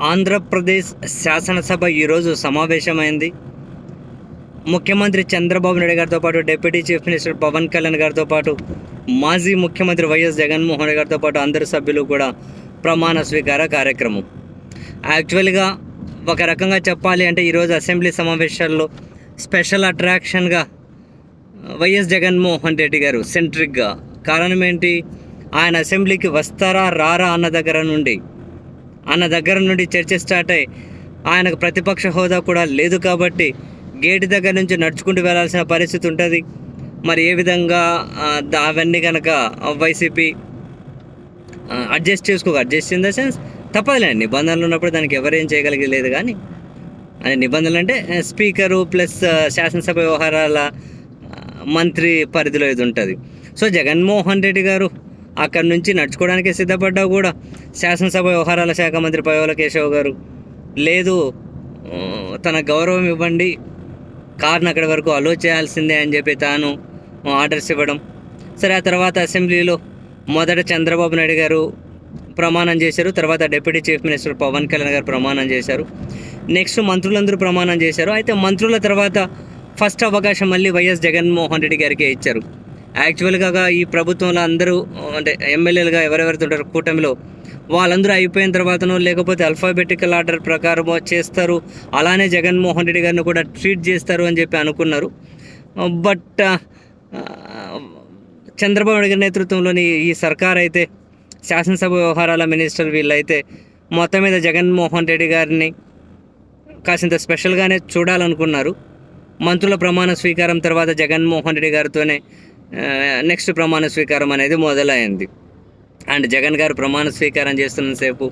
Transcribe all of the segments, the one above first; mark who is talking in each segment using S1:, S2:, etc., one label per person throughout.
S1: ఆంధ్రప్రదేశ్ శాసనసభ ఈరోజు సమావేశమైంది. ముఖ్యమంత్రి చంద్రబాబు నాయుడు గారితో పాటు deputy chief minister Pawan Kalyan గారితో పాటు మాజీ ముఖ్యమంత్రి వైఎస్ జగన్మోహన్ రెడ్డి గారితో పాటు అందరు సభ్యులు కూడా ప్రమాణ స్వీకార కార్యక్రమం. యాక్చువల్గా ఒక రకంగా చెప్పాలి అంటే ఈరోజు అసెంబ్లీ సమావేశాల్లో స్పెషల్ అట్రాక్షన్గా వైఎస్ జగన్మోహన్ రెడ్డి గారు సెంట్రిక్గా. కారణం ఏంటి? ఆయన అసెంబ్లీకి వస్తారా రారా అన్న దగ్గర నుండి అన్న దగ్గర నుండి చర్చ స్టార్ట్ అయ్యి ఆయనకు ప్రతిపక్ష హోదా కూడా లేదు కాబట్టి గేటు దగ్గర నుంచి నడుచుకుంటూ వెళ్ళాల్సిన పరిస్థితి ఉంటుంది. మరి ఏ విధంగా అవన్నీ కనుక వైసీపీ అడ్జస్ట్ చేసుకోక అడ్జస్ట్ ఇన్ ద సెన్స్ తప్పదులే. నిబంధనలు ఉన్నప్పుడు దానికి ఎవరేం చేయగలిగలేదు కానీ అనే నిబంధనలు అంటే స్పీకరు ప్లస్ శాసనసభ వ్యవహారాల మంత్రి పరిధిలో ఇది ఉంటుంది. సో జగన్మోహన్ రెడ్డి గారు అక్కడి నుంచి నడుచుకోవడానికి సిద్ధపడ్డా కూడా శాసనసభ వ్యవహారాల శాఖ మంత్రి పయోల కేశవ్ గారు. లేదు తన గౌరవం ఇవ్వండి కార్ని అక్కడి వరకు అలో చేయాల్సిందే అని చెప్పి తాను ఆర్డర్స్ ఇవ్వడం. సరే ఆ తర్వాత అసెంబ్లీలో మొదట చంద్రబాబు నాయుడు గారు ప్రమాణం చేశారు తర్వాత deputy chief minister Pawan Kalyan గారు ప్రమాణం చేశారు. నెక్స్ట్ మంత్రులందరూ ప్రమాణం చేశారు. అయితే మంత్రుల తర్వాత ఫస్ట్ అవకాశం మళ్ళీ వైఎస్ జగన్మోహన్ రెడ్డి గారికే ఇచ్చారు. యాక్చువల్గా ఈ ప్రభుత్వంలో అందరూ అంటే ఎమ్మెల్యేలుగా ఎవరెవరైతే ఉంటారు కూటమిలో వాళ్ళందరూ అయిపోయిన తర్వాతనో లేకపోతే అల్ఫాబెటికల్ ఆర్డర్ ప్రకారం చేస్తారు. అలానే జగన్మోహన్ రెడ్డి గారిని కూడా ట్రీట్ చేస్తారు అని చెప్పి అనుకున్నారు. బట్ uh, చంద్రబాబు నాయుడు గారి నేతృత్వంలోని ఈ సర్కార్ అయితే శాసనసభ వ్యవహారాల మినిస్టర్ వీళ్ళైతే మొత్తం మీద జగన్మోహన్ రెడ్డి గారిని కాసింత స్పెషల్గానే చూడాలనుకున్నారు. మంత్రుల ప్రమాణ స్వీకారం తర్వాత జగన్మోహన్ రెడ్డి గారితోనే నెక్స్ట్ ప్రమాణ స్వీకారం అనేది మొదలైంది. అండ్ జగన్ గారు ప్రమాణ స్వీకారం చేస్తున్నసేపు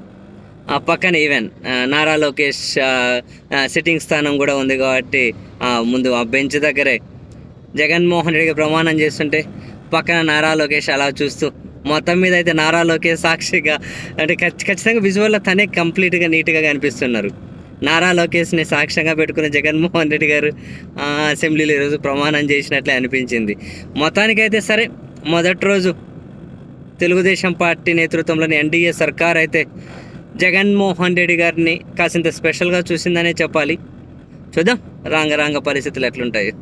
S1: ఆ పక్కన ఈవెన్ నారా లోకేష్ సిట్టింగ్ స్థానం కూడా ఉంది కాబట్టి ముందు ఆ బెంచ్ దగ్గరే జగన్మోహన్ రెడ్డికి ప్రమాణం చేస్తుంటే పక్కన నారా లోకేష్ అలా చూస్తూ మొత్తం మీద అయితే నారా లోకేష్ సాక్షిగా అంటే ఖచ్చితంగా విజువల్లో తనే కంప్లీట్గా నీట్గా కనిపిస్తున్నారు. నారా లోకేష్ని సాక్ష్యంగా పెట్టుకున్న జగన్మోహన్ రెడ్డి గారు అసెంబ్లీలో ఈరోజు ప్రమాణం చేసినట్లే అనిపించింది. మొత్తానికైతే సరే మొదటి రోజు తెలుగుదేశం పార్టీ నేతృత్వంలోని ఎన్డీఏ సర్కార్ అయితే జగన్మోహన్ రెడ్డి గారిని కాసింత స్పెషల్గా చూసిందనే చెప్పాలి. చూద్దాం రాంగ రాంగ పరిస్థితులు ఎట్లుంటాయి.